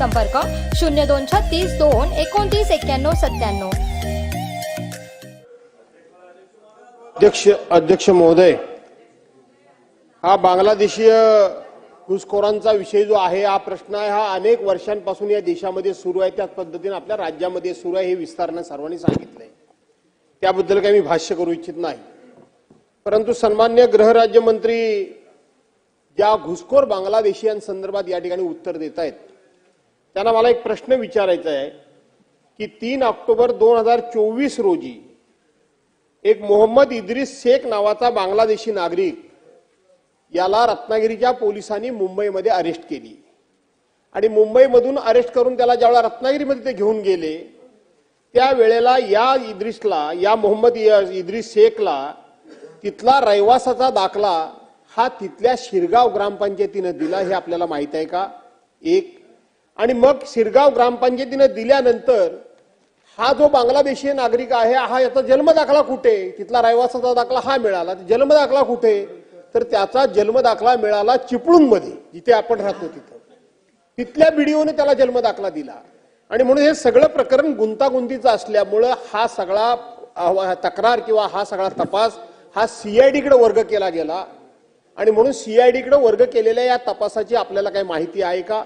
संपर्क शून्य दोन छत्तीस दोन एकोणतीस एक्क्याण्णव सत्त्याण्णव. अध्यक्ष अध्यक्ष महोदय हा बांगलादेशीय घुसखोरांचा विषय जो आहे हा प्रश्न आहे हा अनेक वर्षांपासून या देशामध्ये सुरू आहे. त्याच पद्धतीने आपल्या राज्यामध्ये सुरू आहे हे विस्तारानं सर्वांनी सांगितलंय. त्याबद्दल काही मी भाष्य करू इच्छित नाही. परंतु सन्मान्य गृहराज्यमंत्री ज्या घुसखोर बांगलादेशीयांसंदर्भात या ठिकाणी उत्तर देत आहेत त्यांना मला एक प्रश्न विचारायचा आहे की तीन ऑक्टोबर दोन हजार चोवीस रोजी एक मोहम्मद इद्रिस शेख नावाचा बांगलादेशी नागरिक याला रत्नागिरीच्या पोलिसांनी मुंबईमध्ये अरेस्ट केली. आणि मुंबईमधून अरेस्ट करून त्याला ज्यावेळेला रत्नागिरीमध्ये ते घेऊन गेले त्यावेळेला या इद्रिसला या मोहम्मद इ- इद्रिस शेखला तिथला रहिवासाचा दाखला हा तिथल्या शिरगाव ग्रामपंचायतीनं दिला हे आपल्याला माहीत आहे का? एक. आणि मग शिरगाव ग्रामपंचायतीनं दिल्यानंतर हा जो बांगलादेशी नागरिक आहे हा याचा जन्मदाखला कुठे? तिथला रहिवासाचा दाखला हा मिळाला. जन्मदाखला कुठे? तर त्याचा जन्मदाखला मिळाला चिपळूणमध्ये जिथे आपण राहतो तिथं. तिथल्या बीडीओने त्याला जन्मदाखला दिला. आणि म्हणून हे सगळं प्रकरण गुंतागुंतीचं असल्यामुळं हा सगळा तक्रार किंवा हा सगळा तपास हा सीआयडीकडे वर्ग केला गेला. आणि म्हणून सीआयडीकडे वर्ग केलेल्या या तपासाची आपल्याला काही माहिती आहे का?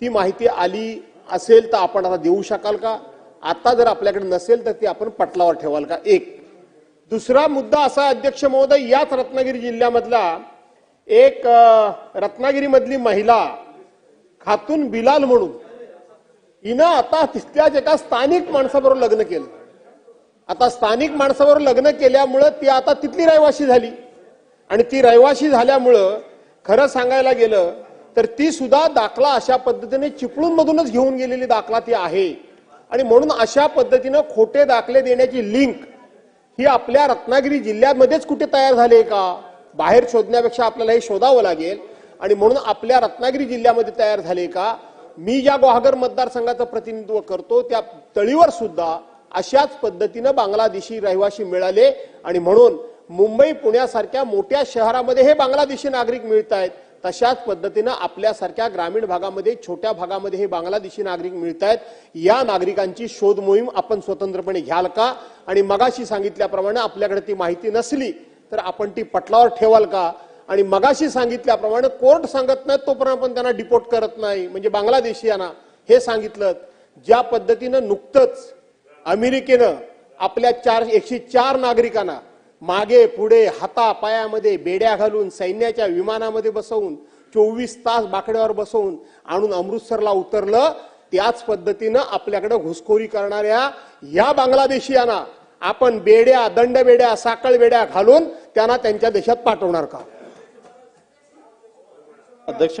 ती माहिती आली असेल तर आपण आता देऊ शकाल का? आता जर आपल्याकडे नसेल तर ती आपण पटलावर ठेवाल का? एक. दुसरा मुद्दा असा अध्यक्ष महोदय याच रत्नागिरी जिल्ह्यामधला एक रत्नागिरीमधली महिला खातून बिलाल म्हणून हिनं आता तिथल्याच एका स्थानिक माणसाबरोबर लग्न केलं. आता स्थानिक माणसाबरोबर लग्न केल्यामुळं ती आता तिथली रहिवाशी झाली. आणि ती रहिवाशी झाल्यामुळं खरं सांगायला गेलं तर ती सुद्धा दाखला अशा पद्धतीने चिपळूण मधूनच घेऊन गेलेली दाखला ती आहे. आणि म्हणून अशा पद्धतीनं खोटे दाखले देण्याची लिंक ही आपल्या रत्नागिरी जिल्ह्यामध्येच कुठे तयार झाली का? बाहेर शोधण्यापेक्षा आपल्याला हे शोधावं लागेल. आणि म्हणून आपल्या रत्नागिरी जिल्ह्यामध्ये तयार झाले का? मी ज्या गुहागर मतदारसंघाचं प्रतिनिधित्व करतो त्या तळीवर सुद्धा अशाच पद्धतीनं बांगलादेशी रहिवासी मिळाले. आणि म्हणून मुंबई पुण्यासारख्या मोठ्या शहरामध्ये हे बांगलादेशी नागरिक मिळत आहेत तशाच पद्धतीनं आपल्यासारख्या ग्रामीण भागामध्ये छोट्या भागामध्ये हे बांगलादेशी नागरिक मिळत आहेत या नागरिकांची शोध मोहीम आपण स्वतंत्रपणे घ्याल का? आणि मगाशी सांगितल्याप्रमाणे आपल्याकडे ती माहिती नसली तर आपण ती पटलावर ठेवाल का? आणि मगाशी सांगितल्याप्रमाणे कोर्ट सांगत नाही तोपर्यंत आपण त्यांना डिपोर्ट करत नाही. म्हणजे बांगलादेशीयांना हे सांगितलं ज्या पद्धतीनं नुकतंच अमेरिकेनं आपल्या चार एकशे चार नागरिकांना मागे पुढे हाता पायामध्ये बेड्या घालून सैन्याच्या विमानामध्ये बसवून चोवीस तास बाकड्यावर बसवून आणून अमृतसरला उतरलं त्याच पद्धतीनं आपल्याकडे घुसखोरी करणाऱ्या या बांगलादेशीयांना आपण बेड्या दंड बेड्या साकळ बेड्या घालून त्यांना त्यांच्या देशात पाठवणार का? अध्यक्ष